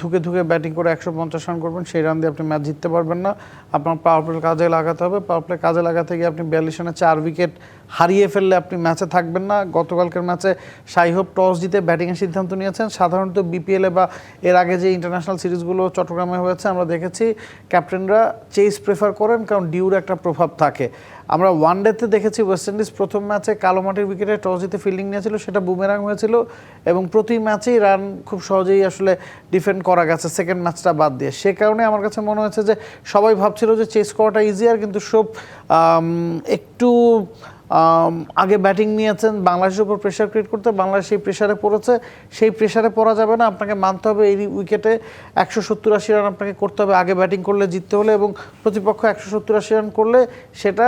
ধুকে ধুকে ব্যাটিং করে একশো পঞ্চাশ রান করবেন, সেই রান দিয়ে আপনি ম্যাচ জিততে পারবেন না। আপনার পাওয়ার প্লে কাজে লাগাতে হবে। পাওয়ার প্লে কাজে লাগাতে গিয়ে আপনি বিয়াল্লিশ রানে চার উইকেট হারিয়ে ফেললে আপনি ম্যাচে থাকবেন না। গতকালকের ম্যাচে সাইহোপ টস জিতে ব্যাটিংয়ের সিদ্ধান্ত নিয়েছেন। সাধারণত বিপিএলে বা এর আগে যে ইন্টারন্যাশনাল সিরিজগুলো চট্টগ্রামে হয়েছে, আমরা দেখেছি। ক্যাপ্টেনরা চেস প্রেফার করেন, কারণ ডিউর একটা প্রভাব থাকে। আমরা ওয়ান ডেতে দেখেছি ওয়েস্ট ইন্ডিজ প্রথম ম্যাচে কালো মাটির উইকেটে টস জিতে ফিল্ডিং নিয়েছিল, সেটা বুমেরাং হয়েছিল এবং প্রতি ম্যাচেই রান খুব সহজেই আসলে ডিফেন্ড করা গেছে সেকেন্ড ম্যাচটা বাদ দিয়ে। সে কারণে আমার কাছে মনে হয়েছে যে সবাই ভাবছিল যে চেস করাটা ইজিয়ার কিন্তু সব একটু আগে ব্যাটিং নিয়েছেন, বাংলাদেশের উপর প্রেশার ক্রিয়েট করতে, বাংলাদেশ সেই প্রেশারে পড়েছে, সেই প্রেশারে পড়া যাবে না, আপনাকে মানতে হবে এই উইকেটে একশো সত্তর আশি রান আপনাকে করতে হবে, আগে ব্যাটিং করলে জিততে হলে এবং প্রতিপক্ষ একশো সত্তর আশি রান করলে সেটা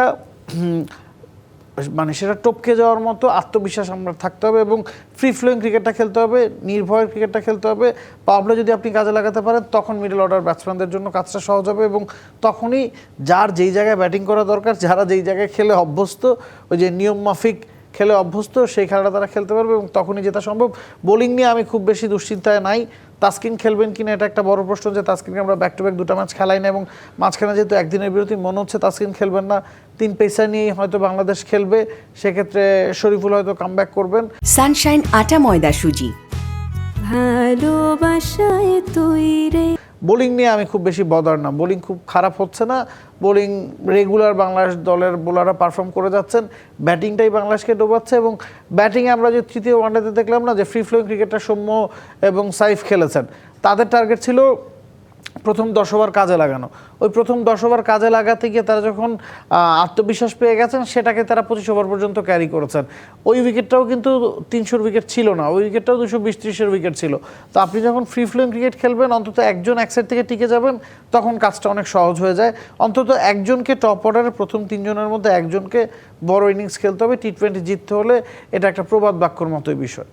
মানে সেটা টপকে যাওয়ার মতো আত্মবিশ্বাস আমরা থাকতে হবে এবং ফ্রি ফ্লোয়িং ক্রিকেটটা খেলতে হবে, নির্ভয় ক্রিকেটটা খেলতে হবে। পাবলে যদি আপনি কাজে লাগাতে পারেন, তখন মিডল অর্ডার ব্যাটসম্যানদের জন্য কাজটা সহজ হবে এবং তখনই যার যেই জায়গায় ব্যাটিং করা দরকার, যারা যেই জায়গায় খেলে অভ্যস্ত, ওই যে নিয়ম মাফিক খেলে অভ্যস্ত সেই খেলাটা তারা খেলতে পারবে এবং তখনই জেতা সম্ভব। বোলিং নিয়ে আমি খুব বেশি দুশ্চিন্তায় নাই। তাস্কিন খেলবেন কিনা এটা একটা বড় প্রশ্ন যে তাস্কিনকে আমরা ব্যাক টু ব্যাক দুটো ম্যাচ খেলাই না এবং মাঝখানে যেহেতু একদিনের বিরতি মনে হচ্ছে তাস্কিন খেলবেন না। তিন পেসা নিয়েই হয়তো বাংলাদেশ খেলবে সেক্ষেত্রে শরীফুল হয়তো কামব্যাক করবেন। সানশাইন আটা ময়দা সুজি। ভালোবাসায় তৈরে বোলিং নিয়ে আমি খুব বেশি বদার না। বোলিং খুব খারাপ হচ্ছে না। বোলিং রেগুলার বাংলাদেশ দলের বোলাররা পারফর্ম করে যাচ্ছেন। ব্যাটিংটাই বাংলাদেশকে ডোবাচ্ছে এবং ব্যাটিংয়ে আমরা যে তৃতীয় ওয়ানডেতে দেখলাম না, যে ফ্রি ফ্লোয়িং ক্রিকেটটা সৌম্য এবং সাইফ খেলেছেন। তাদের টার্গেট ছিল প্রথম দশ ওভার কাজে লাগানো। ওই প্রথম দশ ওভার কাজে লাগাতে গিয়ে তারা যখন আত্মবিশ্বাস পেয়ে গেছেন, সেটাকে তারা পঁচিশ ওভার পর্যন্ত ক্যারি করেছেন। ওই উইকেটটাও কিন্তু তিনশোর উইকেট ছিল না, ওই উইকেটটাও দুশো বিশ ত্রিশের উইকেট ছিল। তো আপনি যখন ফ্রি ফ্লোয়িং ক্রিকেট খেলবেন, অন্তত একজন এক সাইড থেকে টিকে যাবেন, তখন কাজটা অনেক সহজ হয়ে যায়। অন্তত একজনকে টপ অর্ডারের প্রথম তিনজনের মধ্যে একজনকে বড় ইনিংস খেলতে হবে টি টোয়েন্টি জিততে হলে এটা একটা প্রবাদ বাক্যর মতোই বিষয়।